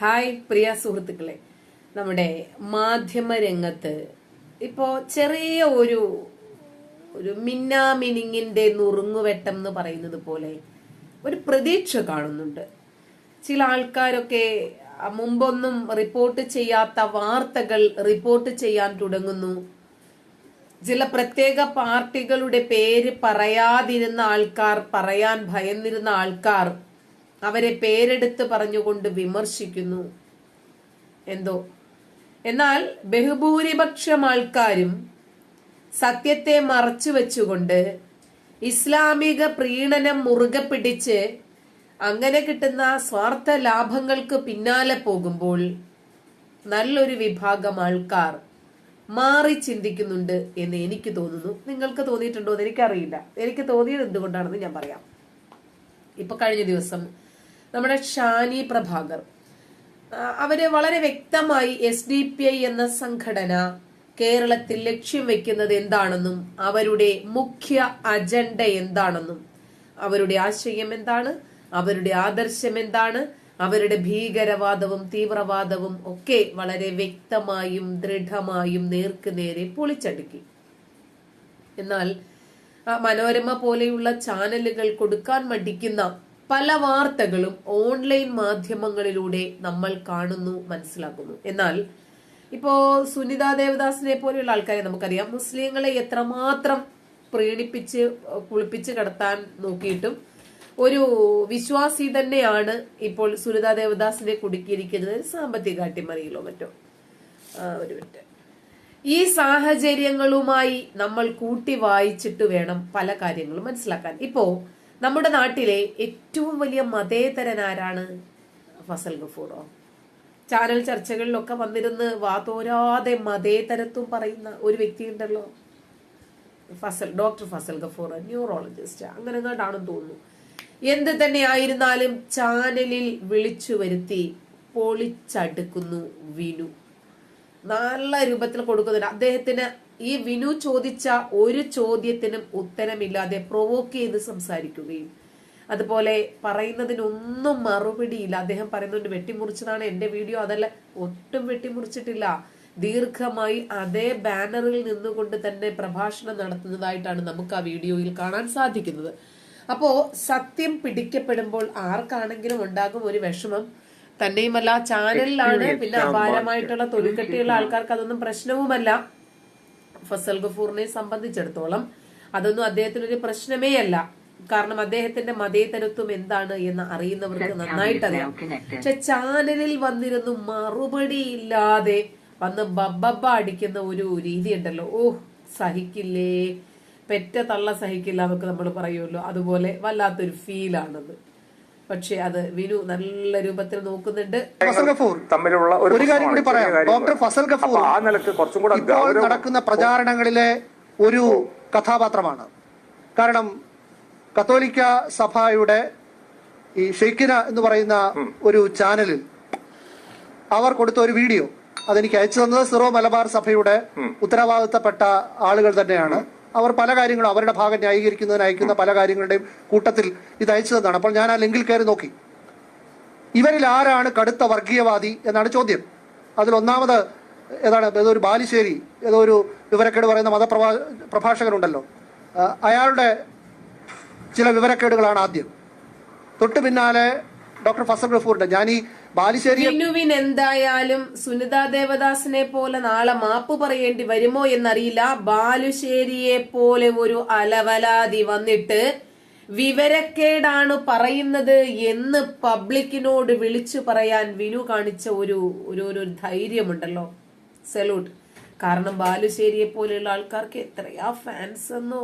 Hi പ്രിയ സുഹൃത്തുക്കളെ. നമ്മുടെ മാധ്യമ രംഗത്ത് ഇപ്പോ ചെറിയ ഒരു ഒരു മിന്നാമിനിങ്ങിന്റെ നുറുങ്ങുവെട്ടം എന്ന് പറയുന്നത് പോലെ ഒരു പ്രതീക്ഷ കാണുന്നുണ്ട്. ചില ആൾക്കാരൊക്കെ മുമ്പൊന്നും റിപ്പോർട്ട് ചെയ്യാത്ത വാർത്തകൾ റിപ്പോർട്ട് ചെയ്യാൻ തുടങ്ങുന്നു. ചില പ്രത്യേക പാർട്ടികളുടെ പേര് പറയാതിരുന്ന ആൾക്കാർ പറയാൻ ഭയന്നിരുന്ന ആൾക്കാർ അവരെ പേരെടുത്ത് പറഞ്ഞുകൊണ്ട് വിമർശിക്കുന്നു. എന്തോ? എന്നാൽ ബഹുഭൂരിപക്ഷം ആൾക്കാരും സത്യത്തെ മറച്ചു വെച്ചുകൊണ്ട് ഇസ്ലാമിക പ്രീണനം മുറുകെ പിടിച്ച് അങ്ങനെ കിട്ടുന്ന സ്വാർത്ഥ ലാഭങ്ങൾക്ക് പിന്നാലെ പോകുമ്പോൾ നല്ലൊരു വിഭാഗം ആൾക്കാർ മാറി ചിന്തിക്കുന്നുണ്ട് എന്ന് എനിക്ക് തോന്നുന്നു. നിങ്ങൾക്ക് തോന്നിയിട്ടുണ്ടോ എന്ന് എനിക്കറിയില്ല. എനിക്ക് തോന്നിയത് എന്തുകൊണ്ടാണെന്ന് ഞാൻ പറയാം. ഇപ്പൊ കഴിഞ്ഞ ദിവസം നമ്മുടെ ഷാനി പ്രഭാകർ. അവർ വളരെ വ്യക്തമായി എസ് ഡി പി ഐ എന്ന സംഘടന കേരളത്തിൽ ലക്ഷ്യം വെക്കുന്നത് എന്താണെന്നും അവരുടെ മുഖ്യ അജണ്ട എന്താണെന്നും അവരുടെ ആശയം എന്താണ് അവരുടെ ആദർശം എന്താണ് അവരുടെ ഭീകരവാദവും തീവ്രവാദവും ഒക്കെ വളരെ വ്യക്തമായും ദൃഢമായും നേർക്ക് നേരെ പൊളിച്ചടുക്കി. എന്നാൽ മനോരമ പോലെയുള്ള ചാനലുകൾ കൊടുക്കാൻ മടിക്കുന്ന പല വാർത്തകളും ഓൺലൈൻ മാധ്യമങ്ങളിലൂടെ നമ്മൾ കാണുന്നു മനസ്സിലാക്കുന്നു. എന്നാൽ ഇപ്പോ സുനിത ദേവദാസിനെ പോലെയുള്ള ആൾക്കാരെ നമുക്കറിയാം. മുസ്ലിങ്ങളെ എത്രമാത്രം പ്രീണിപ്പിച്ച് കുളിപ്പിച്ച് കടത്താൻ നോക്കിയിട്ടും ഒരു വിശ്വാസി തന്നെയാണ് ഇപ്പോൾ സുനിത ദേവദാസിനെ കുടുക്കിയിരിക്കുന്നത്. സാമ്പത്തിക അട്ടിമറിയിലോ മറ്റോ? ഒരു മിനിറ്റ്. ഈ സാഹചര്യങ്ങളുമായി നമ്മൾ കൂട്ടി വായിച്ചിട്ട് വേണം പല കാര്യങ്ങളും മനസ്സിലാക്കാൻ. ഇപ്പോ നമ്മുടെ നാട്ടിലെ ഏറ്റവും വലിയ മതേതരനാരാണ് ഫസൽ ഗഫൂറോ. ചാനൽ ചർച്ചകളിലൊക്കെ വന്നിരുന്ന് വാതോരാതെ മതേതരത്വം പറയുന്ന ഒരു വ്യക്തി ഉണ്ടല്ലോ. ഫസൽ ഡോക്ടർ ഫസൽ ഗഫൂർ ന്യൂറോളജിസ്റ്റ് അങ്ങനെ എങ്ങാണ്ടാണെന്ന് തോന്നുന്നു. എന്ത് തന്നെ ആയിരുന്നാലും ചാനലിൽ വിളിച്ചു വരുത്തി പൊളിച്ചടുക്കുന്നു വിനു. നല്ല രൂപത്തിൽ കൊടുക്കുന്നുണ്ട്. അദ്ദേഹത്തിന് ഈ വിനു ചോദിച്ച ഒരു ചോദ്യത്തിനും ഉത്തരമില്ലാതെ പ്രൊവോക്ക് ചെയ്ത് സംസാരിക്കുകയും അതുപോലെ പറയുന്നതിനൊന്നും മറുപടിയില്ല. അദ്ദേഹം പറയുന്നുണ്ട് വെട്ടിമുറിച്ചതാണ് എന്റെ വീഡിയോ. അതല്ല ഒട്ടും വെട്ടിമുറിച്ചിട്ടില്ല. ദീർഘമായി അതേ ബാനറിൽ നിന്നുകൊണ്ട് തന്നെ പ്രഭാഷണം നടത്തുന്നതായിട്ടാണ് നമുക്ക് ആ വീഡിയോയിൽ കാണാൻ സാധിക്കുന്നത്. അപ്പോ സത്യം പിടിക്കപ്പെടുമ്പോൾ ആർക്കാണെങ്കിലും ഉണ്ടാകും ഒരു വിഷമം. തന്നെയുമല്ല ചാനലിലാണ് പിന്നെ അപാരമായിട്ടുള്ള തൊലിക്കെട്ടിയുള്ള ആൾക്കാർക്ക് അതൊന്നും പ്രശ്നവുമല്ല. ഫസൽ ഗഫൂറിനെ സംബന്ധിച്ചിടത്തോളം അതൊന്നും അദ്ദേഹത്തിന് ഒരു പ്രശ്നമേ അല്ല. കാരണം അദ്ദേഹത്തിന്റെ മതേതരത്വം എന്താണ് എന്ന് അറിയുന്നവർക്ക് നന്നായിട്ട് അറിയാം പക്ഷെ ചാനലിൽ വന്നിരുന്നു മറുപടി ഇല്ലാതെ വന്ന് ബബ്ബബ്ബ അടിക്കുന്ന ഒരു രീതി ഉണ്ടല്ലോ. ഓ സഹിക്കില്ലേ? പെറ്റ തള്ള സഹിക്കില്ല എന്നൊക്കെ നമ്മൾ പറയുമല്ലോ. അതുപോലെ വല്ലാത്തൊരു ഫീലാണത് പക്ഷെ അത് വിനു നല്ല രൂപത്തിൽ നോക്കുന്നുണ്ട്. ഫസൽ ഗഫൂർ. തമ്മിലുള്ള ഒരു കാര്യം കൂടി പറയാം. ഡോക്ടർ ഫസൽ ഗഫൂർ ആ നിലയ്ക്ക് കുറച്ചും കൂടെ ഇപ്പോൾ ഗൗരവം- നടക്കുന്ന പ്രചാരണങ്ങളിലെ ഒരു കഥാപാത്രമാണ്. കാരണം കത്തോലിക്ക സഭയുടെ ഈ ഷെയ്ക്കിന എന്ന് പറയുന്ന ഒരു ചാനലിൽ അവർ കൊടുത്ത ഒരു വീഡിയോ അതെനിക്ക് അയച്ചു തന്നത് സിറോ മലബാർ സഭയുടെ ഉത്തരവാദിത്തപ്പെട്ട ആളുകൾ തന്നെയാണ്. അവർ പല കാര്യങ്ങളും അവരുടെ ഭാഗം ന്യായീകരിക്കുന്നതിന് അയക്കുന്ന പല കാര്യങ്ങളുടെയും കൂട്ടത്തിൽ ഇത് അയച്ചു തന്നാണ് അപ്പോൾ ഞാൻ ആ ലിങ്കിൽ കയറി നോക്കി. ഇവരിൽ ആരാണ് കടുത്ത വർഗീയവാദി എന്നാണ് ചോദ്യം. അതിൽ ഒന്നാമത് ഏതാണ് ഏതോ ഒരു ബാലിശ്ശേരി ഏതോ ഒരു വിവരക്കേട് പറയുന്ന മതപ്രഭാ പ്രഭാഷകനുണ്ടല്ലോ അയാളുടെ ചില വിവരക്കേടുകളാണ് ആദ്യം. തൊട്ടു പിന്നാലെ ഡോക്ടർ ഫസൽ ഗഫൂറിന്റെ ഞാൻ ഈ ബാലുശ്ശേരിയെ വിനുവിൻ എന്തായാലും സുനിത ദേവദാസിനെ പോലെ നാളെ മാപ്പ് പറയേണ്ടി വരുമോ എന്നറിയില്ല. ബാലുശ്ശേരിയെ പോലെ ഒരു അലവലാതി വന്നിട്ട് വിവരക്കേടാണ് പറയുന്നത് എന്ന് പബ്ലിക്കിനോട് വിളിച്ചു പറയാൻ വിനു കാണിച്ച ഒരു ഒരു ഒരു ധൈര്യമുണ്ടല്ലോ. സല്യൂട്ട്. കാരണം ബാലുശ്ശേരിയെ പോലെയുള്ള ആൾക്കാർക്ക് എത്രയാ ഫാൻസ് എന്നോ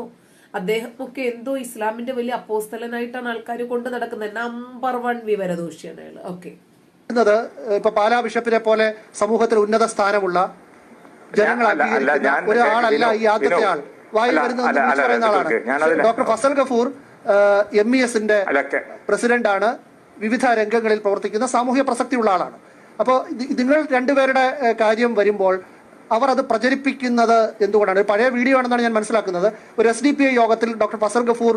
അദ്ദേഹം ഒക്കെ എന്തോ ഇസ്ലാമിന്റെ വലിയ അപ്പോസ്തലനായിട്ടാണ് ആൾക്കാർ കൊണ്ടു നടക്കുന്നത്. നമ്പർ വൺ വിവരദോഷിയാണ് അയാൾ ഓക്കെ ുന്നത് ഇപ്പൊ പാലാ ബിഷപ്പിനെ പോലെ സമൂഹത്തിൽ ഉന്നത സ്ഥാനമുള്ള ജനങ്ങൾ അംഗീകരിക്കുന്ന ഒരാളല്ല ഈ ആദ്യത്തെ ആൾ വായി അല്ല, വരുന്നത് അല്ല, വിളിച്ചു അല്ല, പറയുന്ന ആളാണ്. Doctor Fazal Gafoor M E എസിന്റെ പ്രസിഡന്റ് ആണ് പ്രസിഡന്റാണ്. വിവിധ രംഗങ്ങളിൽ പ്രവർത്തിക്കുന്ന സാമൂഹ്യ പ്രസക്തിയുള്ള ആളാണ്. അപ്പോൾ നിങ്ങൾ രണ്ടുപേരുടെ കാര്യം വരുമ്പോൾ അവർ അത് പ്രചരിപ്പിക്കുന്നത് എന്തുകൊണ്ടാണ്? പഴയ വീഡിയോ ആണെന്നാണ് ഞാൻ മനസ്സിലാക്കുന്നത്. ഒരു എസ് ഡി പി ഐ യോഗത്തിൽ ഡോക്ടർ ഫസൽ ഗഫൂർ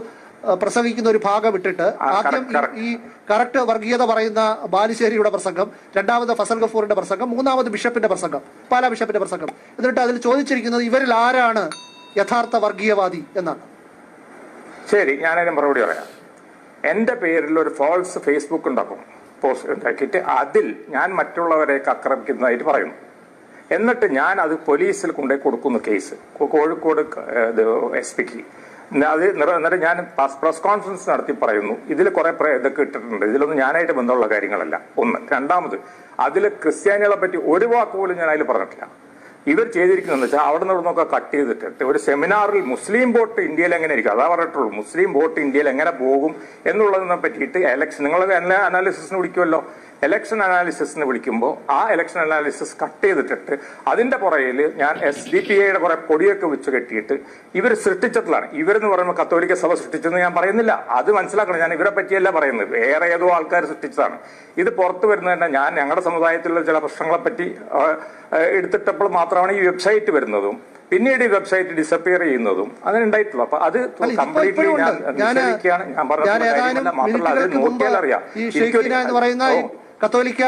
പ്രസംഗിക്കുന്ന ഒരു ഭാഗം ഇട്ടിട്ട് ആദ്യം. ഈ കറക്റ്റ് വർഗീയത പറയുന്ന ബാലുശ്ശേരിയുടെ പ്രസംഗം രണ്ടാമത് ഫസൽ ഗഫൂറിന്റെ പ്രസംഗം മൂന്നാമത് ബിഷപ്പിന്റെ പ്രസംഗം പാലാ ബിഷപ്പിന്റെ പ്രസംഗം. എന്നിട്ട് അതിൽ ചോദിച്ചിരിക്കുന്നത് ഇവരിൽ ആരാണ് യഥാർത്ഥ വർഗീയവാദി എന്നാണ്. ശരി ഞാനതിന് മറുപടി പറയാം. എന്റെ പേരിൽ ഒരു ഫോൾസ് ഫേസ്ബുക്ക് ഉണ്ടാക്കും. പോസ്റ്റ് ഉണ്ടാക്കിയിട്ട് അതിൽ ഞാൻ മറ്റുള്ളവരെയൊക്കെ ആക്രമിക്കുന്നതായിട്ട് പറയുന്നു. എന്നിട്ട് ഞാൻ അത് പോലീസിൽ കൊണ്ടുപോയി കൊടുക്കുന്നു കേസ് കോഴിക്കോട് എസ് പിക്ക് അത് നിറ- ഞാൻ പ്രസ് കോൺഫറൻസ് നടത്തി പറയുന്നു. ഇതിൽ കുറെ ഇതൊക്കെ ഇട്ടിട്ടുണ്ട്. ഇതിലൊന്നും ഞാനായിട്ട് ബന്ധമുള്ള കാര്യങ്ങളല്ല. ഒന്ന്. രണ്ടാമത് അതിൽ ക്രിസ്ത്യാനികളെ പറ്റി ഒരു വാക്ക് പോലും ഞാൻ അതിൽ പറഞ്ഞിട്ടില്ല. ഇവർ ചെയ്തിരിക്കുന്നത് വെച്ചാൽ അവിടെ നിന്ന് ഇവിടുന്നൊക്കെ കട്ട് ചെയ്തിട്ട് ഒരു സെമിനാറിൽ മുസ്ലിം വോട്ട് ഇന്ത്യയിൽ എങ്ങനെ ഇരിക്കും? അതാ പറഞ്ഞിട്ടുള്ളൂ. മുസ്ലിം വോട്ട് ഇന്ത്യയിൽ എങ്ങനെ പോകും എന്നുള്ളതിനെ പറ്റിയിട്ട് എലക്ഷൻ നിങ്ങൾ അനാലിസിസിന് വിളിക്കുമല്ലോ എലക്ഷൻ അനാലിസിസിന് വിളിക്കുമ്പോൾ ആ എലക്ഷൻ അനാലിസിസ് കട്ട് ചെയ്തിട്ടിട്ട് അതിന്റെ പുറകിൽ ഞാൻ എസ് ഡി പി ഐയുടെ കുറെ പൊടിയൊക്കെ വെച്ച് കെട്ടിയിട്ട് ഇവർ സൃഷ്ടിച്ചിട്ടുള്ളതാണ്. ഇവരെന്ന് പറയുമ്പോൾ കത്തോലിക്ക സഭ സൃഷ്ടിച്ചെന്ന് ഞാൻ പറയുന്നില്ല. അത് മനസ്സിലാക്കണം. ഞാൻ ഇവരെ പറ്റിയല്ല പറയുന്നത്. വേറെ ഏതോ ആൾക്കാർ സൃഷ്ടിച്ചതാണ്. ഇത് പുറത്തു വരുന്നത് തന്നെ ഞാൻ ഞങ്ങളുടെ സമുദായത്തിലുള്ള ചില പ്രശ്നങ്ങളെ പറ്റി എടുത്തിട്ടപ്പോൾ മാത്രമാണ് ഈ വെബ്സൈറ്റ് വരുന്നതും പിന്നീട് ഈ വെബ്സൈറ്റ് ഡിസപ്പിയർ ചെയ്യുന്നതും അങ്ങനെ ഉണ്ടായിട്ടുള്ളൂ. അപ്പൊ അത് കംപ്ലീറ്റ്ലി ഞാൻ ഞാൻ പറഞ്ഞത് മാത്രമല്ല അത് നോക്കിയാൽ അറിയാം കത്തോലിക്ക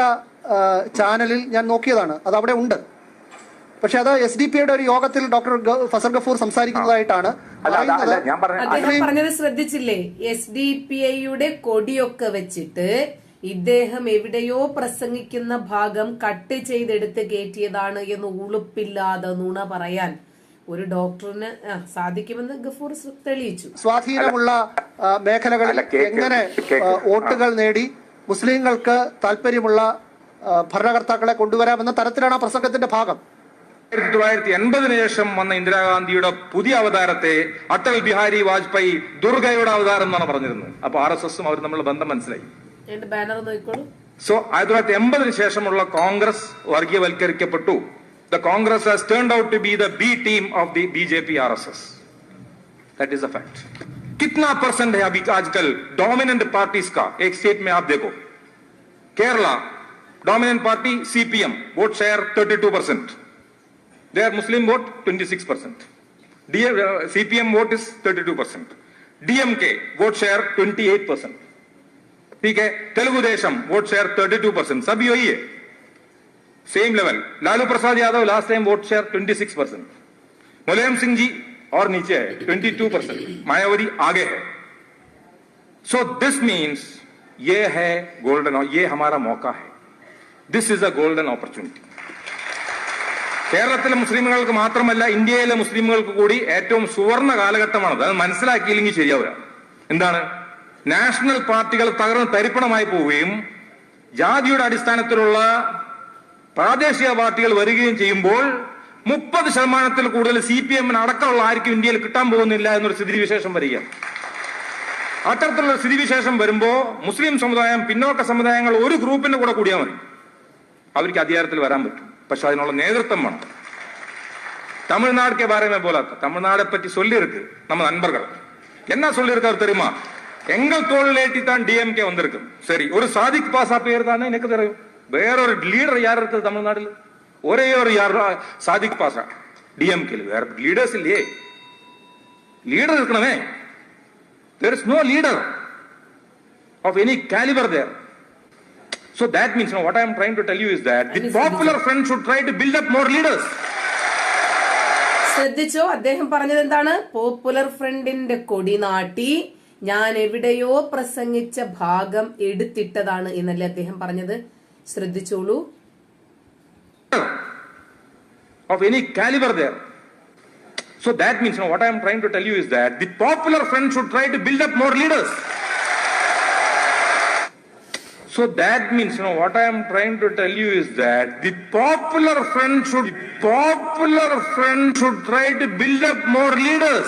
ചാനലിൽ ഞാൻ നോക്കിയതാണ്. അത് അവിടെ ഉണ്ട്. പക്ഷെ അത് എസ് ഡി പി യുടെ ഒരു യോഗത്തിൽ ഡോക്ടർ ഫസർ ഫസൽ ഗഫൂർ സംസാരിക്കുന്നതായിട്ടാണ് അല്ല അല്ല, അല്ല ഞാൻ അദ്ദേഹം പറഞ്ഞത് ശ്രദ്ധിച്ചില്ലേ? എസ് ഡി പി ഐയുടെ കൊടിയൊക്കെ വെച്ചിട്ട് ഇദ്ദേഹം എവിടെയോ പ്രസംഗിക്കുന്ന ഭാഗം കട്ട് ചെയ്തെടുത്ത് കയറ്റിയതാണ് എന്ന് ഉളുപ്പില്ലാതെ നുണ പറയാൻ ഒരു ഡോക്ടറിന് സാധിക്കുമെന്ന് ഗഫൂർ തെളിയിച്ചു. സ്വാധീനമുള്ള മേഖലകളിൽ എങ്ങനെ വോട്ടുകൾ നേടി മുസ്ലിങ്ങൾക്ക് താല്പര്യമുള്ള ഭരണകർത്താക്കളെ കൊണ്ടുവരാമെന്ന തരത്തിലാണ് ആ പ്രസംഗത്തിന്റെ ഭാഗം. ആയിരത്തി തൊള്ളായിരത്തി എൺപതിനു ശേഷം വന്ന ഇന്ദിരാഗാന്ധിയുടെ പുതിയ അവതാരത്തെ അടൽ ബിഹാരി വാജ്പേയി ദുർഗയുടെ അവതാരം എന്നാണ് പറഞ്ഞിരുന്നത്. അപ്പൊ ആർ എസ് എസും അവർ തമ്മിലുള്ള ബന്ധം മനസ്സിലായി. സോ ആയിരത്തി തൊള്ളായിരത്തി എൺപതിനു ശേഷമുള്ള Congress വർഗീയവൽക്കരിക്കപ്പെട്ടു. The Congress has turned out to be the B team of the B J P R S S that is a fact कितना परसेंट है अभी आजकल डोमिनेंट पार्टीज़ का? एक स्टेट में आप देखो। Kerala dominant party CPM vote share 32 percent their muslim vote 26 percent. Cpm vote is 32 percent. Dmk vote share 28 percent ठीक है? Telugu Desam vote share 32 percent सभी यही है। Same level Lalu Prasad Yadav last time vote share 26 percent Mulayam Singh ji और नीचे है 22 percent Mayawati आगे है सो दिस मीन्स ये है गोल्डन ये हमारा मौका है this is a golden opportunity കേരളത്തിലെ മുസ്ലിമുകൾക്ക് മാത്രമല്ല ഇന്ത്യയിലെ മുസ്ലിമുകൾക്ക് കൂടി ഏറ്റവും സുവർണ കാലഘട്ടമാണത് അത് മനസ്സിലാക്കിയില്ലെങ്കിൽ ശരിയാവില്ല എന്താണ് നാഷണൽ പാർട്ടികൾ തകർന്ന് തരിപ്പണമായി പോവുകയും ജാതിയുടെ അടിസ്ഥാനത്തിലുള്ള പ്രാദേശിക പാർട്ടികൾ വരികയും ചെയ്യുമ്പോൾ മുപ്പത് ശതമാനത്തിൽ കൂടുതൽ സി പി എമ്മിന് അടക്കമുള്ള ആർക്കും ഇന്ത്യയിൽ കിട്ടാൻ പോകുന്നില്ല എന്നൊരു സ്ഥിതിവിശേഷം വരിക. അത്തരത്തിലുള്ള സ്ഥിതിവിശേഷം വരുമ്പോ മുസ്ലിം സമുദായം പിന്നോക്ക സമുദായങ്ങൾ ഒരു ഗ്രൂപ്പിന്റെ കൂടെ കൂടിയാൽ മതി. അവർക്ക് അധികാരത്തിൽ വരാൻ പറ്റും. പക്ഷെ അതിനുള്ള നേതൃത്വം വേണം. தமிழ்நாடுக்கே പോലാത്ത തമിഴ്നാടെ പറ്റി பற்றி നമ്മൾ நம்ம എന്നാ என்ன അവർ தெரியுமா எங்கள் தோல்லேட்டி தான் டிஎம்கே வந்திருக்கு சரி ஒரு சாதிக் பாசா பேர் தானே எனக்கு എനിക്ക് തരും വേറൊരു ലീഡർ യാരെടുത്തത് തമിഴ്നാട്ടിൽ ஒரே ஒரு யார் சாதிக் பாசா டிஎம்கே வேற லீடர்ஸ் இல்லையே லீடர் இருக்கணுமே there is no leader of any caliber there so that means you know, what i am trying to tell you is that the popular front should try to build up more leaders ശ്രദ്ധിച്ചോ അദ്ദേഹം പറഞ്ഞത് എന്താണ് popular ഫ്രണ്ടിന്റെ കൊടി നാട്ടി ഞാൻ എവിടെയോ പ്രസംഗിച്ച ഭാഗം എടുത്തിട്ടതാണ് എന്നല്ലേ അദ്ദേഹം പറഞ്ഞത് ശ്രദ്ധിച്ചോളൂ of any caliber there. So that means, you know, what I am trying to tell you is that the popular front should try to build up more leaders. So that means, you know, what I am trying to tell you is that the popular front should, popular front should try to build up more leaders.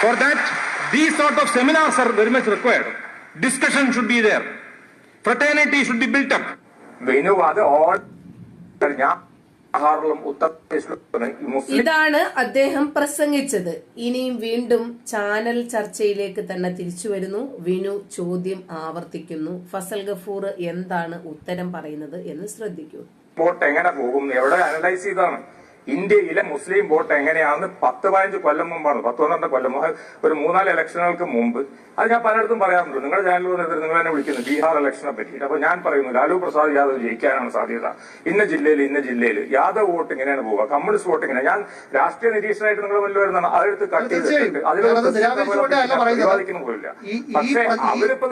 For that, these sort of seminars are very much required. Discussion should be there. Fraternity should be built up. മുസ്ലിം ഇതാണ് അദ്ദേഹം പ്രസംഗിച്ചത്. ഇനിയും വീണ്ടും channel ചർച്ചയിലേക്ക് തന്നെ തിരിച്ചു വരുന്നു. വിനു ചോദ്യം ആവർത്തിക്കുന്നു. ഫസൽ ഗഫൂർ എന്താണ് ഉത്തരം പറയുന്നത് എന്ന് ശ്രദ്ധിക്കൂ. എങ്ങനെ പോകും? എവിടെ അനലൈസ് ചെയ്താണ്? ഇന്ത്യയിലെ മുസ്ലിം വോട്ട് എങ്ങനെയാണെന്ന് പത്ത് പതിനഞ്ച് കൊല്ലം മുമ്പാണ് പത്ത് പന്ത്രണ്ട് കൊല്ലം മുമ്പ് ഒരു മൂന്നാൽ ഇലക്ഷനുകൾക്ക് മുമ്പ്. അത് ഞാൻ പലയിടത്തും പറയാറുണ്ട്. നിങ്ങളുടെ ചാനൽ വന്നിട്ട് നിങ്ങൾ എന്നെ വിളിക്കുന്നു ബീഹാർ ഇലക്ഷനെ പറ്റി അപ്പൊ ഞാൻ പറയുന്നു ലാലു പ്രസാദ് യാദവ് ജയിക്കാനാണ് സാധ്യത. ഇന്ന ജില്ലയിൽ ഇന്ന ജില്ലയിൽ. യാദവ് വോട്ട് ഇങ്ങനെയാണ് പോവുക? കമ്മ്യൂണിസ്റ്റ് വോട്ട് ഇങ്ങനെ ഞാൻ രാഷ്ട്രീയ നിരീക്ഷണമായിട്ട് നിങ്ങൾ മുന്നിൽ വരുന്നതാണ്. അതെടുത്ത് കട്ട് ചെയ്തിട്ടുണ്ട് പോലില്ല പക്ഷേ അവരിപ്പോ.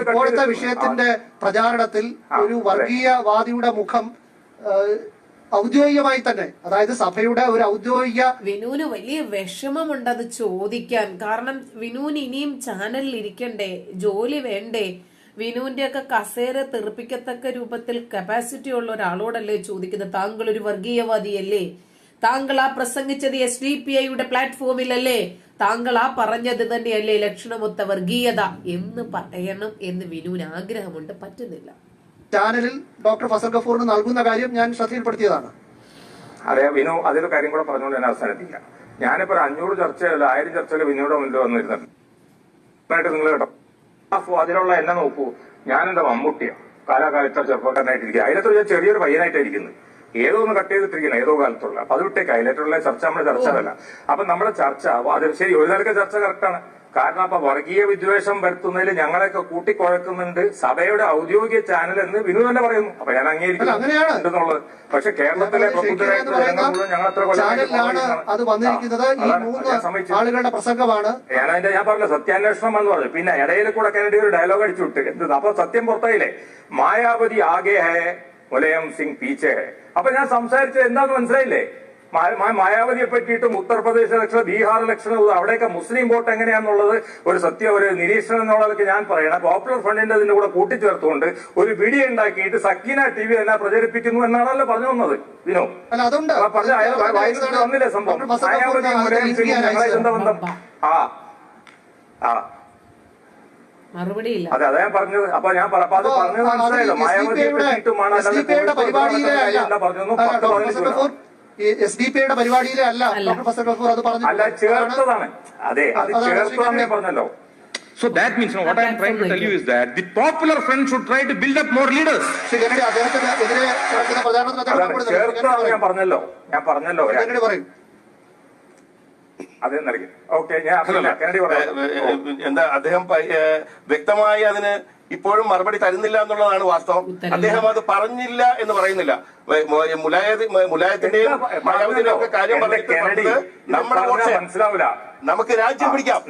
വിഷയത്തിന്റെ പ്രചാരണത്തിൽ ഒരു. വർഗീയവാദിയുടെ മുഖം ഔദ്യോഗികമായി തന്നെ അതായത് സഭയുടെ ഒരു ഔദ്യോഗിക വിനുവിന് വലിയ വിഷമമുണ്ട് അത് ചോദിക്കാൻ. കാരണം വിനുവിന് ഇനിയും ചാനലിൽ ഇരിക്കണ്ടേ ജോലി വേണ്ടേ? വിനുവിന്റെ ഒക്കെ കസേര തെറിപ്പിക്കത്തക്ക രൂപത്തിൽ കപ്പാസിറ്റി ഉള്ള ഒരാളോടല്ലേ ചോദിക്കുന്നത്? താങ്കൾ ഒരു വർഗീയവാദിയല്ലേ? താങ്കൾ ആ പ്രസംഗിച്ചത് എസ് ഡി പി ഐയുടെ പ്ലാറ്റ്ഫോമിലല്ലേ താങ്കൾ ആ പറഞ്ഞത് തന്നെയല്ലേ ലക്ഷണമൊത്ത വർഗീയത എന്ന് പറയണം എന്ന് വിനുവിന് ആഗ്രഹമുണ്ട്. പറ്റുന്നില്ല. ചാനലിൽ ഡോക്ടർ ഫസൽ ഗഫൂറിന് നൽകുന്ന കാര്യം ഞാൻ ശ്രദ്ധയിൽപ്പെടുത്തിയതാണ്. അതെ വിനു അതിലൊരു കാര്യം കൂടെ പറഞ്ഞുകൊണ്ട് ഞാൻ അവസാനിപ്പിക്കാം. ഞാനിപ്പോ ഒരു അഞ്ഞൂറ് ചർച്ചയല്ല ആയിരം ചർച്ചയിൽ വിനുവിടെ മുന്നിൽ വന്നിരുന്നത് ആയിട്ട് നിങ്ങൾ കേട്ടോ. അപ്പോ അതിലുള്ള എന്നെ നോക്കൂ. ഞാൻ എന്റെ മമ്മൂട്ടിയോ? കാലാകാലത്തെ ചെറുപ്പക്കാരനായിട്ടിരിക്കുക. അതിനകത്ത് ഞാൻ ചെറിയൊരു പയ്യനായിട്ടായിരിക്കുന്നത് ഏതോ ഒന്ന് കട്ട് ചെയ്തിട്ടിരിക്കണം ഏതോ കാലത്തുള്ള. അപ്പൊ അത് വിട്ടേക്ക്. അതിലേറ്റുള്ള ചർച്ച നമ്മുടെ ചർച്ച അതല്ല അപ്പൊ നമ്മുടെ ചർച്ച അത് ശരി ഒരു നിലയ്ക്ക് ചർച്ച കറക്റ്റാണ് കാരണം അപ്പൊ വർഗീയ വിദ്വേഷം വരുത്തുന്നതിൽ ഞങ്ങളെയൊക്കെ കൂട്ടിക്കുഴക്കുന്നുണ്ട്. സഭയുടെ ഔദ്യോഗിക ചാനൽ എന്ന് വിനു തന്നെ പറയുന്നു. അപ്പൊ ഞാൻ അംഗീകരിക്കുന്നു പക്ഷെ കേരളത്തിലെ ഞാനതിന്റെ പ്രബുദ്ധരായിട്ടുള്ള ജനങ്ങൾ മുഴുവൻ ഞങ്ങൾ അത്ര പ്രസംഗമാണ്. ഞാൻ അതിന്റെ ഞാൻ പറഞ്ഞ സത്യാന്വേഷണം എന്ന് പറഞ്ഞു. പിന്നെ ഇടയിൽ കൂടെ കനഡി ഒരു ഡയലോഗ് അടിച്ചു വിട്ട്. എന്ത്? അപ്പൊ സത്യം പുറത്തായില്ലേ? മായാവതി ആകെ ഹേ മുലയം സിംഗ് പീച്ചെ ഹേ. അപ്പൊ ഞാൻ സംസാരിച്ചത് എന്താന്ന് മനസ്സിലായില്ലേ? മായാവതിയെ പറ്റിയിട്ടും ഉത്തർപ്രദേശ് ഇലക്ഷൻ ബീഹാർ ഇലക്ഷൻ അവിടെയൊക്കെ മുസ്ലിം വോട്ട് എങ്ങനെയാണെന്നുള്ളത് ഒരു സത്യ ഒരു നിരീക്ഷണം എന്നുള്ളതൊക്കെ ഞാൻ പറയണം. പോപ്പുലർ ഫ്രണ്ടിന്റെ അതിന്റെ കൂടെ കൂട്ടിച്ചേർത്തുകൊണ്ട് ഒരു വീഡിയോ ഉണ്ടാക്കിയിട്ട് സക്കീന ടി വി എല്ലാം പ്രചരിപ്പിക്കുന്നു എന്നാണല്ലോ പറഞ്ഞു വന്നത്. വിനോ? അല്ല അതുണ്ട്. അപ്പൊ പറഞ്ഞ അയാൾ വായിച്ചിട്ട് വന്നില്ലേ സംഭവം? മായാവതി സിംഗും എന്താ ബന്ധം ആ. ആ. മറുപടിയില്ല. അതെ അതാ ഞാൻ പറഞ്ഞത്. അപ്പൊ ഞാൻ അത് പറഞ്ഞത് മനസ്സിലായല്ലോ. മായാവതിയെ പറ്റിയിട്ടുമാണ് അല്ലാതെ പറഞ്ഞൊന്നും പത്ത് ഡോക്ടർ എസ് ഡി പി യുടെ പരിപാടിയിലെ അല്ല ഡോക്ടർ ഫസൽ ഗഫൂർ അത് പറഞ്ഞു അല്ല ചേർത്തതാണ്. അതെ അത് അതാണ് ഞാൻ പറഞ്ഞല്ലോ. So that means, now, what I am trying to tell you is that the popular front should try to build up more leaders. ഞാൻ പറഞ്ഞല്ലോ. ഞാൻ പറഞ്ഞല്ലോ അത് നൽകി ഓക്കെ ഞാൻ എന്താ അദ്ദേഹം വ്യക്തമായി അതിന് ഇപ്പോഴും മറുപടി തരുന്നില്ല എന്നുള്ളതാണ് വാസ്തവം. അദ്ദേഹം അത് പറഞ്ഞില്ല എന്ന് പറയുന്നില്ല. മുലായത്തിന്റെയും മലയാളത്തിന്റെയും ഒക്കെ കാര്യം പറഞ്ഞിട്ട് നമ്മുടെ മനസ്സിലാവില്ല നമുക്ക് രാജ്യം പിടിക്കാം.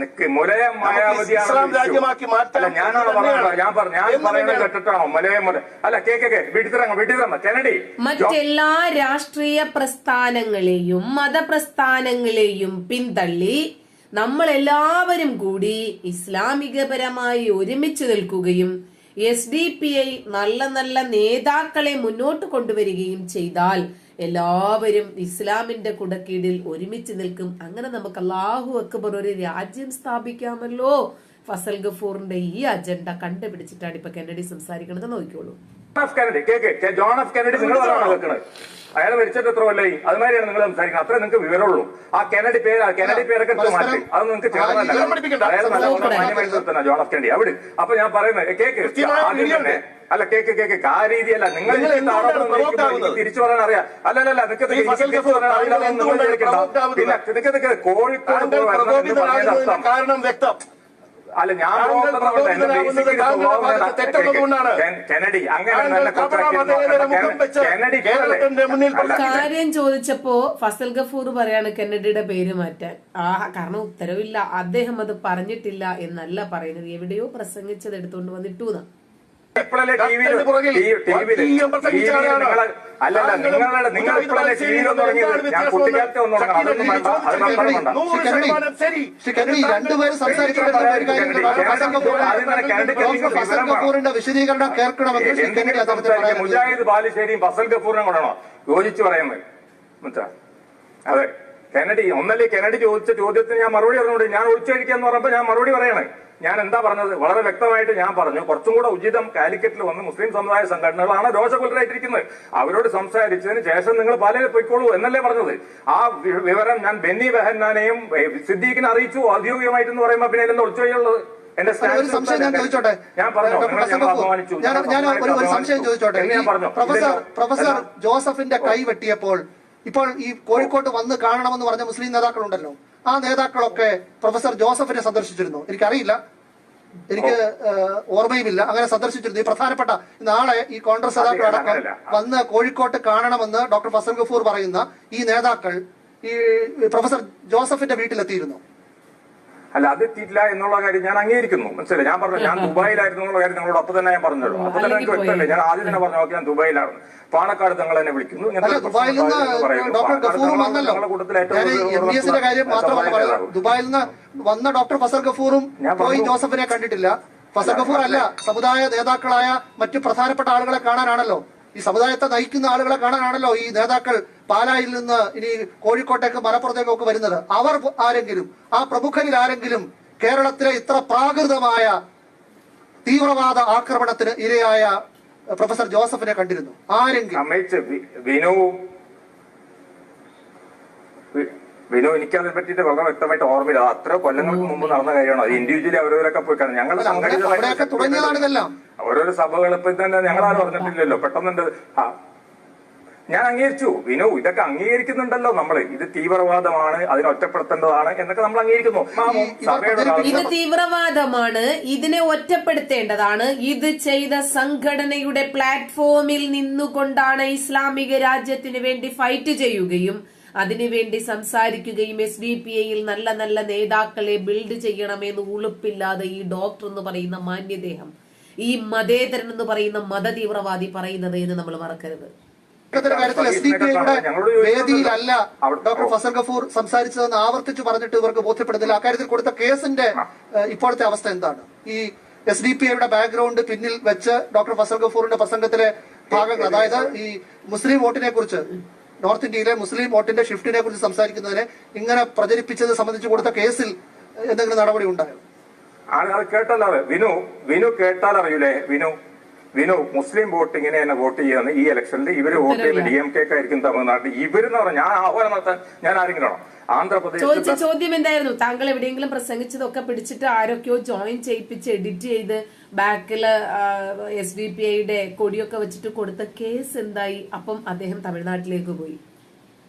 ഇസ്ലാം രാജ്യമാക്കി മാറ്റാം ഞാനാണ് ഞാൻ പറഞ്ഞു ഞാൻ പറയുന്നത്. കേട്ടിട്ടാണോ? മലയം മുല അല്ല കേക്ക് വീട്ടിൽ തരാം കെനഡി മറ്റെല്ലാ രാഷ്ട്രീയ പ്രസ്ഥാനങ്ങളെയും മതപ്രസ്ഥാനങ്ങളെയും പിന്തള്ളി നമ്മൾ എല്ലാവരും കൂടി ഇസ്ലാമികപരമായി ഒരുമിച്ച് നിൽക്കുകയും എസ് ഡി പി ഐ നല്ല നല്ല നേതാക്കളെ മുന്നോട്ട് കൊണ്ടുവരികയും ചെയ്താൽ എല്ലാവരും ഇസ്ലാമിന്റെ കുടക്കീടിൽ ഒരുമിച്ച് നിൽക്കും. അങ്ങനെ നമുക്ക് അള്ളാഹു അക്ബർ ഒരു രാജ്യം സ്ഥാപിക്കാമല്ലോ. ഫസൽ ഗഫൂറിന്റെ ഈ അജണ്ട കണ്ടുപിടിച്ചിട്ടാണ് ഇപ്പൊ കെന്നഡി സംസാരിക്കണത് നോക്കിക്കോളൂ. എഫ് കെനഡി കേക്ക് കെ- ജോൺ എഫ് കെനഡി നിങ്ങൾ കേൾക്കുന്നത് അയാൾ മരിച്ചിട്ട് എത്ര കൊല്ലായി? അതുമാതിരിയാണ് നിങ്ങൾ സംസാരിക്കുന്നത്. അത്രേ നിങ്ങൾക്ക് വിവരമുള്ളൂ. ആ കെനഡി പേര് കെനഡി പേരൊക്കെ എടുത്ത് മാറ്റി. അത് നിങ്ങൾക്ക് ചേർന്നല്ല. അയാൾ നല്ല. നിർത്തുന്ന ജോൺ ഓഫ് കെനഡി അവിടെ. അപ്പൊ ഞാൻ പറയുന്നത് കേക്ക് ആദ്യം തന്നെ. അല്ല കേക്ക് കേക്ക് ആ രീതിയല്ല. നിങ്ങൾ? തിരിച്ചു പറയാൻ അറിയാം അല്ല എന്തുകൊണ്ടാണ് provoke ആവുന്നത്? പിന്നെ നിനക്ക് കോഴിക്കോട് കാരണം വ്യക്തം. അല്ല ഞാൻ കെനഡി അങ്ങനെ കാര്യം ചോദിച്ചപ്പോ ഫസൽ ഗഫൂർ പറയാണ് കെന്നഡിയുടെ പേര് മാറ്റാൻ. ആ കാരണം ഉത്തരവില്ല. അദ്ദേഹം അത് പറഞ്ഞിട്ടില്ല എന്നല്ല പറയുന്നത്. എവിടെയോ പ്രസംഗിച്ചത് എടുത്തുകൊണ്ട് വന്നിട്ടു അല്ലല്ല നിങ്ങൾ തുടങ്ങിയത്? ഞാൻ കുട്ടിക്കാലത്തെ ഒന്നും അതൊന്നും വേണ്ട അത് രണ്ടുപേരും വിശദീകരണം കേൾക്കണമെന്ന് മുജാഹിദ് ബാലുശ്ശേരിയും ഫസൽ ഗഫൂറിനെ കൊണ്ടാണോ? യോജിച്ച് പറയുന്നത് മനസ്സിലാ അതെ. കെനഡി ഒന്നല്ലേ കെനഡി ചോദിച്ച ചോദ്യത്തിന് ഞാൻ മറുപടി പറഞ്ഞുകൊണ്ട് ഞാൻ ഒഴിച്ചഴിക്കാന്ന് പറഞ്ഞപ്പോ ഞാൻ മറുപടി പറയണേ. ഞാൻ എന്താ പറഞ്ഞത്? വളരെ വ്യക്തമായിട്ട് ഞാൻ പറഞ്ഞു കുറച്ചും കൂടെ ഉചിതം കാലിക്കറ്റിൽ വന്ന് മുസ്ലിം സമുദായ സംഘടനകളാണ് രോഷകുലരായിട്ടിരിക്കുന്നത് അവരോട് സംസാരിച്ചതിന് ശേഷം നിങ്ങൾ പാലയിൽ പൊയ്ക്കോളൂ എന്നല്ലേ പറഞ്ഞത്. ആ വിവരം ഞാൻ ബെന്നി ബെഹന്നാനെയും സിദ്ദീഖിനെ അറിയിച്ചു ഔദ്യോഗികമായിട്ടെന്ന് പറയുമ്പോ പിന്നെ ഇതിന്റെ ഒളിച്ചുള്ളത് എന്റെ സംശയം ഞാൻ ചോദിച്ചോട്ടെ? ഞാൻ ഒരു സംശയം ചോദിച്ചോട്ടെ? എന്ന് പ്രൊഫസർ പ്രൊഫസർ ജോസഫിന്റെ കൈ വെട്ടിയപ്പോൾ ഇപ്പോൾ ഈ കോഴിക്കോട്ട് വന്ന് കാണണമെന്ന് പറഞ്ഞ മുസ്ലിം നേതാക്കളുണ്ടല്ലോ. ആ നേതാക്കളൊക്കെ പ്രൊഫസർ ജോസഫിനെ സന്ദർശിച്ചിരുന്നു. എനിക്കറിയില്ല. എനിക്ക് ഓർമ്മയുമില്ല. അങ്ങനെ സന്ദർശിച്ചിരുന്നു. ഈ പ്രധാനപ്പെട്ട നാളെ ഈ കോൺഗ്രസ് നേതാക്കൾ അടക്കം. വന്ന് കോഴിക്കോട്ട് കാണണമെന്ന് ഡോക്ടർ ഫസൽ ഗഫൂർ പറയുന്ന ഈ നേതാക്കൾ ഈ പ്രൊഫസർ ജോസഫിന്റെ വീട്ടിലെത്തിയിരുന്നു. അല്ല അത് എത്തിയിട്ടില്ല എന്നുള്ള കാര്യം ഞാൻ അംഗീകരിക്കുന്നു. മനസ്സിലായി? ഞാൻ പറഞ്ഞു ഞാൻ ദുബായിലായിരുന്നു എന്നുള്ള കാര്യം നിങ്ങളോട് അപ്പൊ തന്നെ ഞാൻ പറഞ്ഞല്ലോ അപ്പൊ തന്നെ എനിക്ക് വ്യക്തമല്ലേ? ഞാൻ ആദ്യം തന്നെ പറഞ്ഞു നോക്കി ഞാൻ ദുബായിലാണ് പാണക്കാട് തങ്ങൾ എന്നെ വിളിക്കുന്നു. ഞങ്ങളുടെ കൂട്ടത്തിൽ ഏറ്റവും. ദുബായിൽ നിന്ന് വന്ന ഡോക്ടർ ഫസൽ ഗഫൂറും ഞാൻ ജോസഫിനെ കണ്ടിട്ടില്ല. ഫസൽ ഗഫൂർ അല്ല സമുദായ നേതാക്കളായ മറ്റു പ്രധാനപ്പെട്ട ആളുകളെ കാണാനാണല്ലോ. ഈ സമുദായത്തെ നയിക്കുന്ന ആളുകളെ കാണാനാണല്ലോ ഈ നേതാക്കൾ പാലായിൽ നിന്ന് ഇനി കോഴിക്കോട്ടേക്ക് മലപ്പുറത്തേക്കും ഒക്കെ വരുന്നത്. അവർ ആരെങ്കിലും ആ പ്രമുഖരിൽ ആരെങ്കിലും കേരളത്തിലെ ഇത്ര പ്രാകൃതമായ തീവ്രവാദ ആക്രമണത്തിന് ഇരയായ പ്രൊഫസർ ജോസഫിനെ കണ്ടിരുന്നു. ആരെങ്കിലും അമ്മയിച്ച് വി- വിനു എനിക്ക് അതിനെ എനിക്കതിനെ പറ്റിയിട്ട് വളരെ വ്യക്തമായിട്ട് ഓർമ്മയില്ല. അത്ര കൊല്ലങ്ങൾക്ക് മുമ്പ് നടന്ന കാര്യമാണ്. അത് ഇൻഡിവിജ്വലി അവരവരൊക്കെ പോയി കാണും ഞങ്ങൾ. ഓരോരോ സഭകൾ ഇപ്പൊ തന്നെ ഞങ്ങളാരും പറഞ്ഞിട്ടില്ലല്ലോ പെട്ടെന്നുണ്ട്. ആ. ഞാൻ അംഗീകരിച്ചു. വിനു ഇതൊക്കെ അംഗീകരിക്കുന്നുണ്ടല്ലോ നമ്മൾ ഇത് തീവ്രവാദമാണ് അതിനെ ഒറ്റപ്പെടുത്തേണ്ടതാണ് എന്നൊക്കെ നമ്മൾ അംഗീകരിക്കുന്നു. ഇത് തീവ്രവാദമാണ്. ഇതിനെ ഒറ്റപ്പെടുത്തേണ്ടതാണ്. ഇത് ചെയ്ത സംഘടനയുടെ പ്ലാറ്റ്ഫോമിൽ നിന്നുകൊണ്ടാണ് ഇസ്ലാമിക രാജ്യത്തിന് വേണ്ടി ഫൈറ്റ് ചെയ്യുകയും അതിനുവേണ്ടി സംസാരിക്കുകയും എസ് ഡി പി ഐയിൽ നല്ല നല്ല നേതാക്കളെ ബിൽഡ് ചെയ്യണമെന്ന് ഉളുപ്പില്ലാതെ ഈ ഡോക്ടർ എന്ന് പറയുന്ന മാന്യദേഹം ഈ മതേതരൻ എന്ന് പറയുന്ന മത തീവ്രവാദി പറയുന്നത് എന്ന് നമ്മൾ മറക്കരുത്. വേദിയിലല്ല ഡോക്ടർ ഫസൽ ഗഫൂർ സംസാരിച്ചതെന്ന് ആവർത്തിച്ച് പറഞ്ഞിട്ട് ഇവർക്ക് ബോധ്യപ്പെടുന്നില്ല. അക്കാര്യത്തിൽ കൊടുത്ത കേസിന്റെ ഇപ്പോഴത്തെ അവസ്ഥ എന്താണ്? ഈ എസ് ഡി പി ഐയുടെ ബാക്ക്ഗ്രൗണ്ട് പിന്നിൽ വെച്ച് ഡോക്ടർ ഫസൽ ഗഫൂറിന്റെ പ്രസംഗത്തിലെ ഭാഗങ്ങൾ അതായത് ഈ മുസ്ലിം വോട്ടിനെ കുറിച്ച് നോർത്ത് ഇന്ത്യയിലെ മുസ്ലിം വോട്ടിന്റെ ഷിഫ്റ്റിനെ കുറിച്ച് സംസാരിക്കുന്നതിനെ ഇങ്ങനെ പ്രചരിപ്പിച്ചത് സംബന്ധിച്ച് കൊടുത്ത കേസിൽ എന്തെങ്കിലും നടപടി ഉണ്ടായോ? കേട്ടല്ലോ വിനു വിനു കേട്ടാൽ അറിയൂലേ? വിനു വിനു മുസ്ലിം വോട്ടിങ്ങിനെ തന്നെ വോട്ട് ചെയ്യുന്ന ഈ ഇലക്ഷനിൽ ഇവർ വോട്ട് ചെയ്ത് ഡി എം കെ ആയിരിക്കും തമിഴ്നാട്ടിൽ. ഇവരെന്ന് പറഞ്ഞാൽ ഞാൻ ആഹ്വാനം നടത്താൻ ഞാൻ ആരെങ്കിലും ചോദിച്ച ആന്ധ്രാപ്രദേശ് ചോദ്യം എന്തായിരുന്നു? താങ്കൾ എവിടെയെങ്കിലും പ്രസംഗിച്ചതൊക്കെ പിടിച്ചിട്ട് ആരൊക്കെയോ ജോയിൻ ചെയ്യിപ്പിച്ച് എഡിറ്റ് ചെയ്ത് ബാക്കിൽ എസ് ഡി പി ഐയുടെ കൊടിയൊക്കെ വെച്ചിട്ട് കൊടുത്ത കേസ് എന്തായി? അപ്പം അദ്ദേഹം തമിഴ്നാട്ടിലേക്ക് പോയി.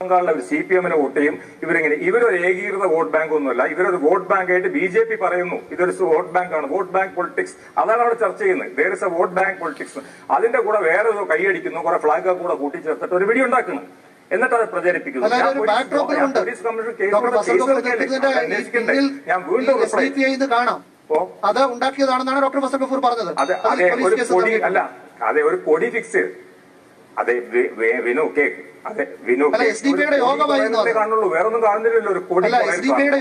ബംഗാളിലെ ഒരു സി പി എമ്മിന് വോട്ട് ചെയ്യും. ഇവരിങ്ങനെ ഇവരൊരു ഏകീകൃത വോട്ട് ബാങ്ക് ഒന്നുമല്ല ഇവരൊരു വോട്ട് ബാങ്ക് ആയിട്ട് ബി ജെ പി പറയുന്നു. ഇതൊരു വോട്ട് ബാങ്ക് ആണ് വോട്ട് ബാങ്ക് പൊളിറ്റിക്സ്. അതാണ് അവിടെ ചർച്ച ചെയ്യുന്നത്. There is a vote bank politics അതിന്റെ കൂടെ വേറെ ഒരു കൈയടിക്കുന്നു കുറെ ഫ്ളാഗ് കൂടെ കൂട്ടിച്ചേർത്തിട്ട് ഒരു വീഡിയോ ഉണ്ടാക്കുന്നു എന്നിട്ട് അത് പ്രചരിപ്പിക്കുന്നു. ഞാൻ പോലീസ്- കമ്മീഷൻ വീണ്ടും അത് ഉണ്ടാക്കിയതാണെന്നാണ് ഡോക്ടർ ഫസൽ ഗഫൂർ പറഞ്ഞത്. അതെ ഒരു കൊടി അല്ല അതെ ഒരു കൊടി ഫിക്സ് അതെ വിനു കേക്ക് അതെ വിനു എസ് കേക്ക്. പിയുടെ യോഗമായിരുന്നു കാണുള്ളൂ. വേറൊന്നും കാണുന്നില്ലല്ലോ ഒരു കൊടി എസ് ഡി പിയുടെ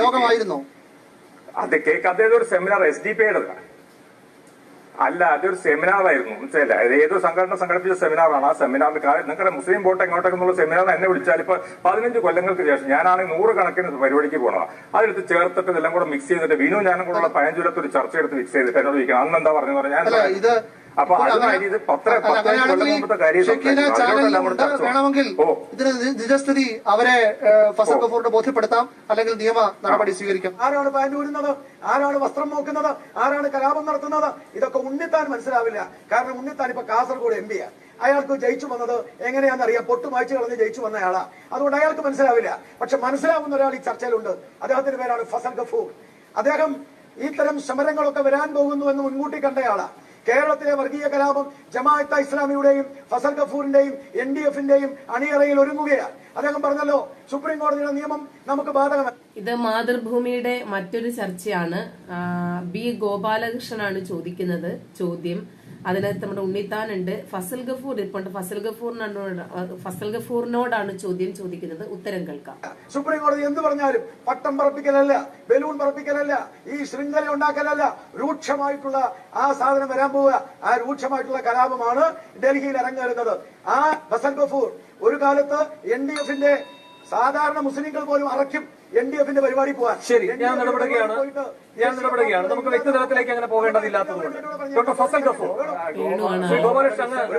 യോഗമായിരുന്നു? അത് കേക്ക് അദ്ദേഹം ഒരു സെമിനാർ എസ് ഡി പി യുടെ അല്ല അതൊരു സെമിനാർ ആയിരുന്നു മനസ്സിലായില്ല? ഏതോ സംഘടന സംഘടിപ്പിച്ച സെമിനാറാണ് ആ സെമിനാറിൽ നിങ്ങളുടെ മുസ്ലിം വോട്ട് എങ്ങോട്ടൊക്കെ എന്നുള്ള സെമിനാർ എന്നെ വിളിച്ചാൽ ഇപ്പൊ പതിനഞ്ച് കൊല്ലങ്ങൾക്ക് ശേഷം ഞാനാണെങ്കിൽ നൂറുകണക്കിന് പരിപാടിക്ക് പോണതാ. അതെടുത്ത് ചേർത്തിട്ട് ഇതെല്ലാം കൂടെ മിക്സ് ചെയ്തിട്ട് വിനു ഞാനും കൂടെ പതിനഞ്ചുലത്ത് ഒരു ചർച്ച എടുത്ത് മിക്സ് ചെയ്തിട്ട് എന്നോട് ചോദിക്കണം. അന്ന് എന്താ പറഞ്ഞു ഞാൻ ഇത് അപ്പൊ ഇത് പത്ര വേണമെങ്കിൽ ഇതിന് നിജസ്ഥിതി അവരെ ഫസൽ ഗഫൂറിന് ബോധ്യപ്പെടുത്താം അല്ലെങ്കിൽ നിയമ നടപടി സ്വീകരിക്കാം. ആരാണ് പാനൂരുന്നത് ആരാണ് വസ്ത്രം നോക്കുന്നത്? ആരാണ് കലാപം നടത്തുന്നത്? ഇതൊക്കെ ഉണ്ണിത്താൻ മനസ്സിലാവില്ല. കാരണം ഉണ്ണിത്താൻ ഇപ്പൊ കാസർഗോഡ് എം അയാൾക്ക് ജയിച്ചു വന്നത് എങ്ങനെയാണെന്നറിയാം പൊട്ടു മായ്ച്ചു കളഞ്ഞ് ജയിച്ചു വന്ന ആളാ. അതുകൊണ്ട് അയാൾക്ക് മനസ്സിലാവില്ല. പക്ഷെ മനസ്സിലാവുന്ന ഒരാൾ ഈ ചർച്ചയിലുണ്ട്. അദ്ദേഹത്തിന്റെ പേരാണ് ഫസൽ ഗഫൂർ അദ്ദേഹം ഇത്തരം സമരങ്ങളൊക്കെ വരാൻ പോകുന്നു എന്ന് മുൻകൂട്ടി കണ്ടയാളാ കേരളത്തിലെ വർഗീയ കലാപം ജമാഅത്ത ഇസ്ലാമിയുടെയും ഫസൽ ഗഫൂറിന്റെയും എൻ ഡി എഫിന്റെയും അണിയറയിൽ ഒരുങ്ങുകയാണ്. അദ്ദേഹം പറഞ്ഞല്ലോ സുപ്രീം കോടതിയുടെ നിയമം നമുക്ക് ബാധകമല്ല. ഇത് മാതൃഭൂമിയുടെ മറ്റൊരു ചർച്ചയാണ്. ബി ഗോപാലകൃഷ്ണനാണ് ചോദിക്കുന്നത് ചോദ്യം. അതിനകത്ത് നമ്മുടെ ഉണ്ണിത്താനുണ്ട്. ഫസൽ ഗഫൂർ ഇരിപ്പുണ്ട് ഫസൽ ഗഫൂറിനോട് ഫസൽ ഗഫൂറിനോടാണ് ചോദ്യം ചോദിക്കുന്നത്. ഉത്തരം കേൾക്കാം. സുപ്രീം കോടതി എന്ത് പറഞ്ഞാലും പട്ടം പറപ്പിക്കലല്ല ബലൂൺ പറപ്പിക്കലല്ല ഈ ശൃംഖല ഉണ്ടാക്കലല്ല. രൂക്ഷമായിട്ടുള്ള ആ സാധനം വരാൻ പോവുക. ആ രൂക്ഷമായിട്ടുള്ള കലാപമാണ് ഡൽഹിയിൽ ഇറങ്ങുന്നത് ആ ഫസൽ ഗഫൂർ ഒരു കാലത്ത് എൻ ഡി എഫിന്റെ സാധാരണ മുസ്ലിങ്ങൾ പോലും അറയ്ക്കും. എൻ ഡി എഫിന്റെ പരിപാടി പോവാൻ. ശരി ഞാൻ ഇടപെടുകയാണ് ഞാൻ ഇടപെടുകയാണ് നമുക്ക് വ്യക്തിതലത്തിലേക്ക് അങ്ങനെ പോകേണ്ടതില്ലാത്തതുകൊണ്ട് ഡോക്ടർ ഫസൽ ഗഫൂർ ശ്രീ ഗോപാലകൃഷ്ണൻ അങ്ങ്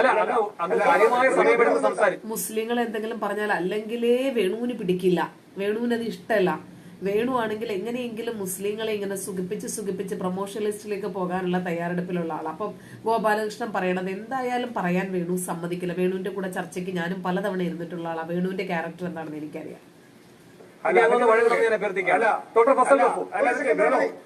അല്ല അങ്ങ് അങ്ങ് കാര്യമായ സമയമെടുത്ത് സംസാരിക്കും മുസ്ലിങ്ങൾ എന്തെങ്കിലും പറഞ്ഞാൽ അല്ലെങ്കിലേ വേണുവിന് പിടിക്കില്ല. വേണുവിന് അത് ഇഷ്ടമല്ല. വേണുവാണെങ്കിൽ എങ്ങനെയെങ്കിലും മുസ്ലിങ്ങളെ ഇങ്ങനെ സുഖിപ്പിച്ച് സുഖിപ്പിച്ച് പ്രൊമോഷൻ ലിസ്റ്റിലേക്ക് പോകാനുള്ള തയ്യാറെടുപ്പിലുള്ള ആൾ അപ്പം ഗോപാലകൃഷ്ണൻ പറയണത് എന്തായാലും പറയാൻ വേണു സമ്മതിക്കില്ല. വേണുവിന്റെ കൂടെ ചർച്ചയ്ക്ക് ഞാനും പലതവണ ഇരുന്നിട്ടുള്ള ആളാണ് വേണുവിന്റെ ക്യാരക്ടർ എന്താണെന്ന് എനിക്കറിയാം.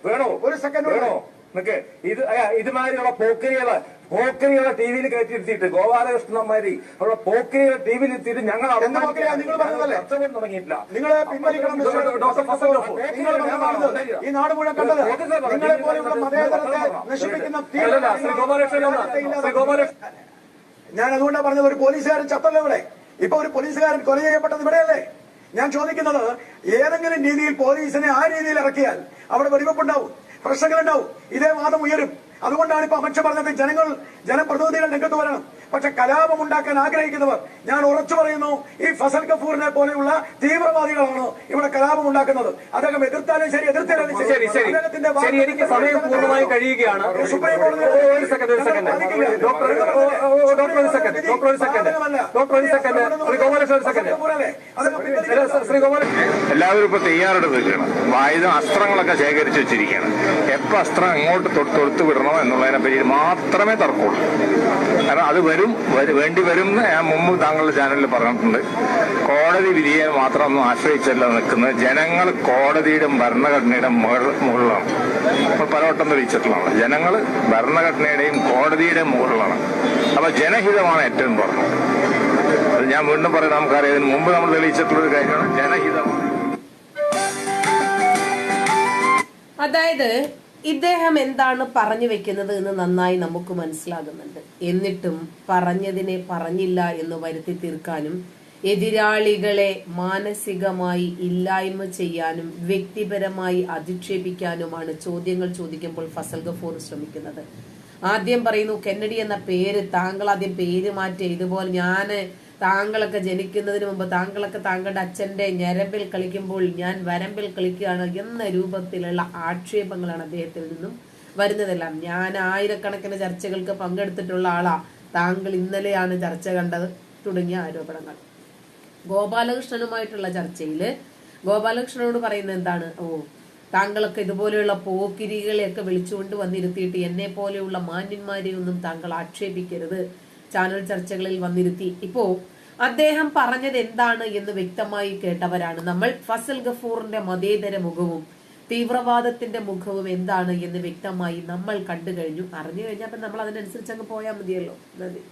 വേണോ ഒരു സെക്കൻഡ് വേണോ? നിക്ക് ഇത് ഇതുമാതിരിയുള്ള പോക്കരികൾ പോക്കരികളെ ടി വിയിൽ കയറ്റിയിരുത്തിയിട്ട് ഗോപാലകൃഷ്ണന്മാരി അവിടെ പോക്കരികളെ ടി വിയിൽ ഇരുത്തിയിട്ട് ഞങ്ങൾ തുടങ്ങിയിട്ടില്ല. നിങ്ങളെ പിൻവലിക്കണം ഈ നാട് മുഴുവൻ കണ്ടത്. നിങ്ങളെ പോലെയുള്ള മതേതരത്തെ നശിപ്പിക്കുന്ന ഗോപാലകൃഷ്ണൻ ഗോപാലകൃഷ്ണൻ ഞാൻ അതുകൊണ്ടാണ് പറഞ്ഞത് ഒരു പോലീസുകാരൻ ചത്തല്ലോ ഇവിടെ. ഇപ്പൊ ഒരു പോലീസുകാരൻ കൊല ചെയ്യപ്പെട്ടത് ഇവിടെയല്ലേ? ഞാൻ ചോദിക്കുന്നത് ഏതെങ്കിലും രീതിയിൽ പോലീസിനെ ആ രീതിയിൽ ഇറക്കിയാൽ അവിടെ വെടിവെപ്പുണ്ടാവും പ്രശ്നങ്ങളുണ്ടാവും ഇതേ വാദം ഉയരും. അതുകൊണ്ടാണ് ഇപ്പൊ അമിത്ഷാ പറഞ്ഞത് ജനങ്ങൾ ജനപ്രതിനിധികൾ രംഗത്ത് വരണം. പക്ഷെ കലാപം ഉണ്ടാക്കാൻ ആഗ്രഹിക്കുന്നവർ ഞാൻ ഉറച്ചു പറയുന്നു ഈ ഫസൽ കഫൂറിനെ പോലെയുള്ള തീവ്രവാദികളാണ് ഇവിടെ കലാപം ഉണ്ടാക്കുന്നത്. അദ്ദേഹം എതിർത്താലും ശരി എതിർത്താലും ശരി. ശരി എനിക്ക് സമയം പൂർണമായി കഴിയുകയാണ്. സുപ്രീം കോടതി ഒരു സെക്കൻഡ് ഒരു സെക്കൻഡ് ഡോക്ടർ ഡോക്ടർ ഒരു സെക്കൻഡ് ഡോക്ടർ ഒരു സെക്കൻഡ് ഡോക്ടർ ഒരു സെക്കൻഡ് ശ്രീ ഗോപാലകൃഷ്ണൻ ഒരു സെക്കൻഡ് ശ്രീ ഗോപാലകൃഷ്ണൻ. എല്ലാവരും ഇപ്പൊ തയ്യാറെടുത്ത് നിൽക്കുകയാണ് ആയുധം അസ്ത്രങ്ങളൊക്കെ ശേഖരിച്ചു വെച്ചിരിക്കുകയാണ്. എപ്പോ അസ്ത്രം എങ്ങോട്ട് തൊട്ട് തൊടുത്ത് വിടണോ എന്നുള്ളതിനെ പറ്റി മാത്രമേ തർക്കമുള്ളൂ. കാരണം അത് വരും വരു- വേണ്ടി വരും എന്ന് ഞാൻ മുമ്പ് താങ്കളുടെ ചാനലിൽ പറഞ്ഞിട്ടുണ്ട്. കോടതി വിധിയെ മാത്രം ഒന്നും ആശ്രയിച്ചല്ല നിൽക്കുന്നത്. ജനങ്ങൾ കോടതിയുടെ ഭരണഘടനയുടെ മുകളിലാണ്. ഇപ്പോൾ പലവട്ടം തെളിയിച്ചിട്ടുള്ളതാണ്. ജനങ്ങൾ ഭരണഘടനയുടെയും കോടതിയുടെയും മുകളിലാണ്. അപ്പൊ ജനഹിതമാണ് ഏറ്റവും പറഞ്ഞത് അത് ഞാൻ വീണ്ടും പറയാം. നമുക്കറിയാം ഇതിന് മുമ്പ് നമ്മൾ തെളിയിച്ചിട്ടുള്ള ഒരു കാര്യമാണ് ജനഹിതമാണ്. അതായത് ഇദ്ദേഹം എന്താണ് പറഞ്ഞു വെക്കുന്നത് എന്ന് നന്നായി നമുക്ക് മനസ്സിലാകുന്നുണ്ട്. എന്നിട്ടും പറഞ്ഞതിനെ പറഞ്ഞില്ല എന്ന് വരുത്തി തീർക്കാനും എതിരാളികളെ മാനസികമായി ഇല്ലായ്മ ചെയ്യാനും വ്യക്തിപരമായി അധിക്ഷേപിക്കാനുമാണ് ചോദ്യങ്ങൾ ചോദിക്കുമ്പോൾ ഫസൽ ഗഫൂർ ശ്രമിക്കുന്നത്. ആദ്യം പറയുന്നു കെന്നഡി എന്ന പേര് താങ്കൾ ആദ്യം പേര് മാറ്റി ഇതുപോലെ ഞാൻ താങ്കളൊക്കെ ജനിക്കുന്നതിന് മുമ്പ് താങ്കളൊക്കെ താങ്കളുടെ അച്ഛന്റെ ഞരമ്പിൽ കളിക്കുമ്പോൾ ഞാൻ വരമ്പിൽ കളിക്കുകയാണ് എന്ന രൂപത്തിലുള്ള ആക്ഷേപങ്ങളാണ് അദ്ദേഹത്തിൽ നിന്നും വരുന്നതെല്ലാം. ഞാൻ ആയിരക്കണക്കിന് ചർച്ചകൾക്ക് പങ്കെടുത്തിട്ടുള്ള ആളാ. താങ്കൾ ഇന്നലെയാണ് ചർച്ച കണ്ടത്. തുടങ്ങിയ ആരോപണങ്ങൾ. ഗോപാലകൃഷ്ണനുമായിട്ടുള്ള ചർച്ചയിൽ ഗോപാലകൃഷ്ണനോട് പറയുന്നത് എന്താണ്? ഓ താങ്കളൊക്കെ ഇതുപോലെയുള്ള പോക്കിരികളെയൊക്കെ വിളിച്ചുകൊണ്ട് വന്നിരുത്തിയിട്ട് എന്നെ പോലെയുള്ള മാന്യന്മാരെ ഒന്നും താങ്കൾ ആക്ഷേപിക്കരുത്. ചാനൽ ചർച്ചകളിൽ വന്നിരുത്തി. ഇപ്പോ അദ്ദേഹം പറഞ്ഞത് എന്താണ് എന്ന് വ്യക്തമായി കേട്ടവരാണ് നമ്മൾ. ഫസൽ ഗഫൂറിന്റെ മതേതര മുഖവും തീവ്രവാദത്തിന്റെ മുഖവും എന്താണ് എന്ന് വ്യക്തമായി നമ്മൾ കണ്ടു കഴിഞ്ഞു. അറിഞ്ഞു കഴിഞ്ഞാൽ നമ്മൾ അതിനനുസരിച്ച് അങ്ങ് പോയാൽ മതിയല്ലോ. നന്ദി.